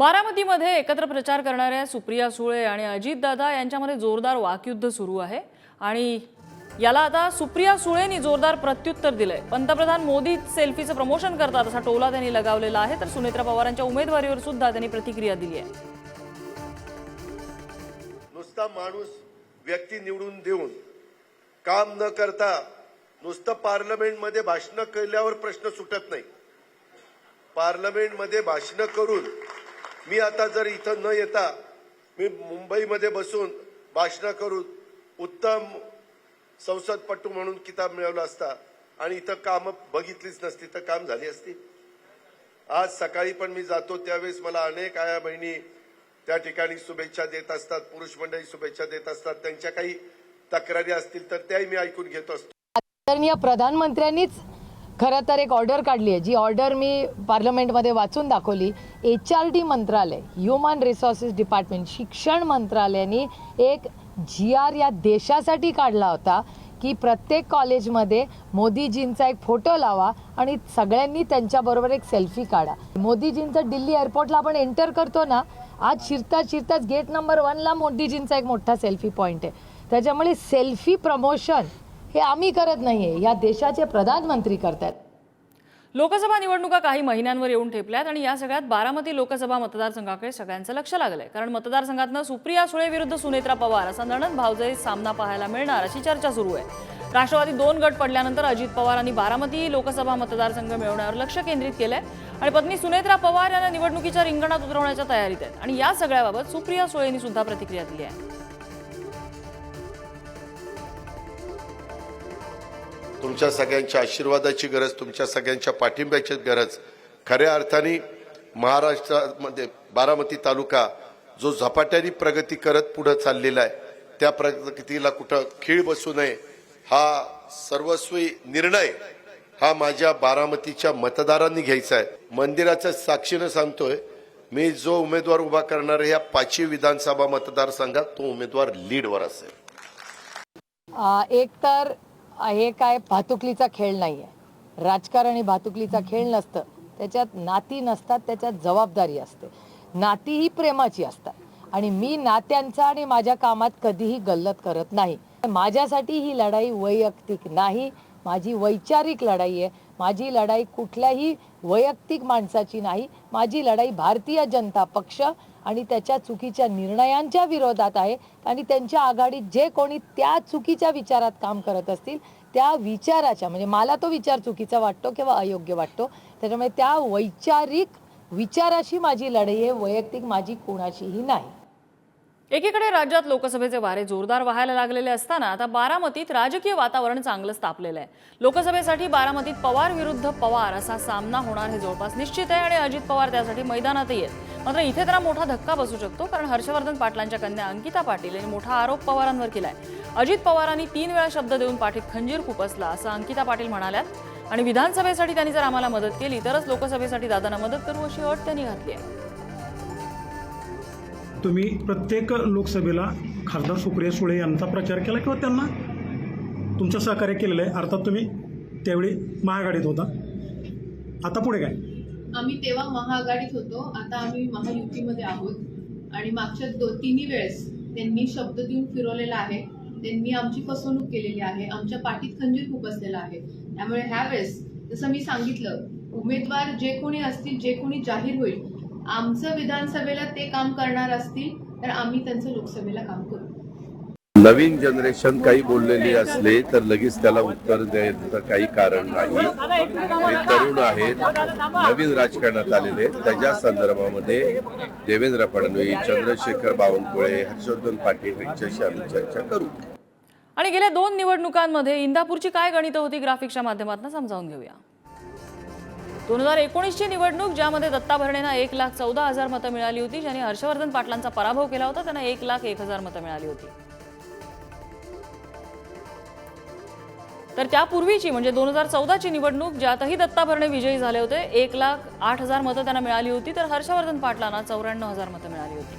बारामतीमध्ये एकत्र प्रचार करणाऱ्या सुप्रिया सुळे आणि अजितदादा यांच्यामध्ये जोरदार वाकयुद्ध सुरू आहे. आणि याला आता सुप्रिया सुळेंनी जोरदार प्रत्युत्तर दिलंय. पंतप्रधान मोदी सेल्फीचं प्रमोशन करतात असा टोला त्यांनी लगावलेला आहे. तर सुनेत्रा पवारांच्या उमेदवारीवर सुद्धा त्यांनी प्रतिक्रिया दिली आहे. नुसता माणूस व्यक्ती निवडून देऊन काम न करता नुसतं पार्लमेंटमध्ये भाषणं केल्यावर प्रश्न सुटत नाही. पार्लमेंटमध्ये भाषणं करून मी आता जर इथं न येता मी मुंबईमध्ये बसून भाषणं करून उत्तम संसदपटू म्हणून किताब मिळवला असता आणि इथं कामं बघितलीच नसती तर काम झाली असती? आज सकाळी पण मी जातो त्यावेळेस मला अनेक आया बहिणी त्या ठिकाणी शुभेच्छा देत असतात पुरुष मंडळी शुभेच्छा देत असतात त्यांच्या काही तक्रारी असतील तर त्याही मी ऐकून घेत असतो. आदरणीय प्रधानमंत्र्यांनीच खरं तर एक ऑर्डर काढली आहे. जी ऑर्डर मी पार्लमेंटमध्ये वाचून दाखवली एच आर डी मंत्रालय ह्युमन रिसोर्सेस डिपार्टमेंट शिक्षण मंत्रालयाने एक जी आर या देशासाठी काढला होता की प्रत्येक कॉलेजमध्ये मोदीजींचा एक फोटो लावा आणि सगळ्यांनी त्यांच्याबरोबर एक सेल्फी काढा. मोदीजींचं दिल्ली एअरपोर्टला आपण एंटर करतो ना आज शिरता शिरताच गेट नंबर वनला मोदीजींचा एक मोठा सेल्फी पॉईंट आहे. त्याच्यामुळे सेल्फी प्रमोशन हे आम्ही करत नाही आहे या देशाचे प्रधानमंत्री करतात लोकसभा निवडणुका काही महिन्यांवर येऊन ठेपल्यात आणि या सगळ्यात बारामती लोकसभा मतदारसंघाकडे सगळ्यांचं लक्ष लागलंय. कारण मतदारसंघातनं सुप्रिया सुळे विरुद्ध सुनेत्रा पवार असा नणन भावजयी सामना पाहायला मिळणार अशी चर्चा सुरू आहे. राष्ट्रवादी दोन गट पडल्यानंतर अजित पवारांनी बारामती लोकसभा मतदारसंघ मिळवण्यावर लक्ष केंद्रित केलंय आणि पत्नी सुनेत्रा पवार यांना निवडणुकीच्या रिंगणात उतरवण्याच्या तयारीत आहेत. आणि या सगळ्याबाबत सुप्रिया सुळेंनी सुद्धा प्रतिक्रिया दिली आहे. तुमच्या सगळ्यांच्या आशीर्वादाची गरज तुमच्या सगळ्यांच्या पाठिंब्याची गरज. खऱ्या अर्थाने महाराष्ट्रामध्ये बारामती तालुका जो झपाट्याने प्रगती करत पुढे चाललेला आहे त्या प्रगतीला कुठं खीळ बसू नये हा सर्वस्वी निर्णय हा माझ्या बारामतीच्या मतदारांनी घ्यायचा आहे. मंदिराच्या साक्षीनं सांगतोय मी जो उमेदवार उभा करणार आहे या पाचवी विधानसभा मतदारसंघात तो उमेदवार लीडवर असेल. एक तर हे काय भातुकलीचा खेळ नाही आहे राजकारण हे भातुकलीचा खेळ नसतं. त्याच्यात नाती नसतात त्याच्यात जबाबदारी असते. नाती ही प्रेमाची असतात. आणि मी नात्यांचा आणि माझ्या कामात कधीही गल्लत करत नाही. माझ्यासाठी ही लढाई वैयक्तिक नाही. माझी वैचारिक लढाई आहे. माझी लढाई कुठल्याही वैयक्तिक माणसाची नाही माझी लढाई भारतीय जनता पक्ष आणि त्याच्या चुकीच्या निर्णयांच्या विरोधात आहे आणि त्यांच्या आघाडीत जे कोणी त्या चुकीच्या विचारात काम करत असतील त्या विचाराच्या म्हणजे मला तो विचार चुकीचा वाटतो किंवा अयोग्य वाटतो त्याच्यामुळे त्या वैचारिक विचाराशी माझी लढाई आहे वैयक्तिक माझी कोणाशीही नाही. एकीकडे राज्यात लोकसभेचे वारे जोरदार व्हायला लागलेले असताना आता बारामतीत राजकीय वातावरण चांगलंच तापलेलं आहे. लोकसभेसाठी बारामतीत पवार विरुद्ध पवार असा सामना होणार हे जवळपास निश्चित आहे आणि अजित पवार त्यासाठी मैदानातही आहेत. मात्र इथे जरा मोठा धक्का बसू शकतो कारण हर्षवर्धन पाटलांच्या कन्या अंकिता पाटील यांनी मोठा आरोप पवारांवर केलाय. अजित पवारांनी तीन वेळा शब्द देऊन पाठीत खंजीर खुपसला असं अंकिता पाटील म्हणाल्यात. आणि विधानसभेसाठी त्यांनी जर आम्हाला मदत केली तरच लोकसभेसाठी दादांना मदत करू अशी अट त्यांनी घातली आहे. तुम्ही प्रत्येक लोकसभेला खासदार सुप्रिया सुळे यांचा प्रचार केला किंवा त्यांना तुमचं सहकार्य केलेलं आहे? अर्थात तुम्ही त्यावेळी महाआघाडीत होता. आता पुढे काय? आम्ही तेव्हा महाआघाडीत होतो. आता आम्ही महायुतीमध्ये आहोत. आणि मागच्या दो तिन्ही वेळेस त्यांनी शब्द देऊन फिरवलेला आहे. त्यांनी आमची फसवणूक केलेली आहे. आमच्या पाठीत खंजीर खुपसलेला आहे. त्यामुळे ह्या वेळेस जसं मी सांगितलं उमेदवार जे कोणी असतील जे कोणी जाहीर होईल आमचं विधानसभेला ते काम करणार असतील तर आम्ही त्यांचं लोकसभेला काम करू. नवीन जनरेशन काही बोललेली असले तर लगेच त्याला उत्तर द्यायचं काही कारण नाही. ते तरुण आहेत नवीन राजकारणात आलेले आहेत. त्याच्या संदर्भामध्ये देवेंद्र फडणवीस चंद्रशेखर बावनकुळे हर्षवर्धन पाटील यांच्याशी आम्ही चर्चा करू. आणि गेल्या दोन निवडणुकांमध्ये इंदापूरची काय गणितं होती ग्राफिक्सच्या माध्यमातून समजावून घेऊया. दोन हजार एकोणीसची निवडणूक ज्यामध्ये दत्ता भरणेंना एक लाख चौदा हजार मतं मिळाली होती ज्यांनी हर्षवर्धन पाटलांचा पराभव केला होता त्यांना एक लाख एक हजार मतं मिळाली होती. तर त्यापूर्वीची म्हणजे दोन हजार चौदाची निवडणूक ज्यातही दत्ता भरणे विजयी झाले होते एक लाख आठ हजार मतं त्यांना मिळाली होती तर हर्षवर्धन पाटलांना चौऱ्याण्णव हजार मतं मिळाली होती.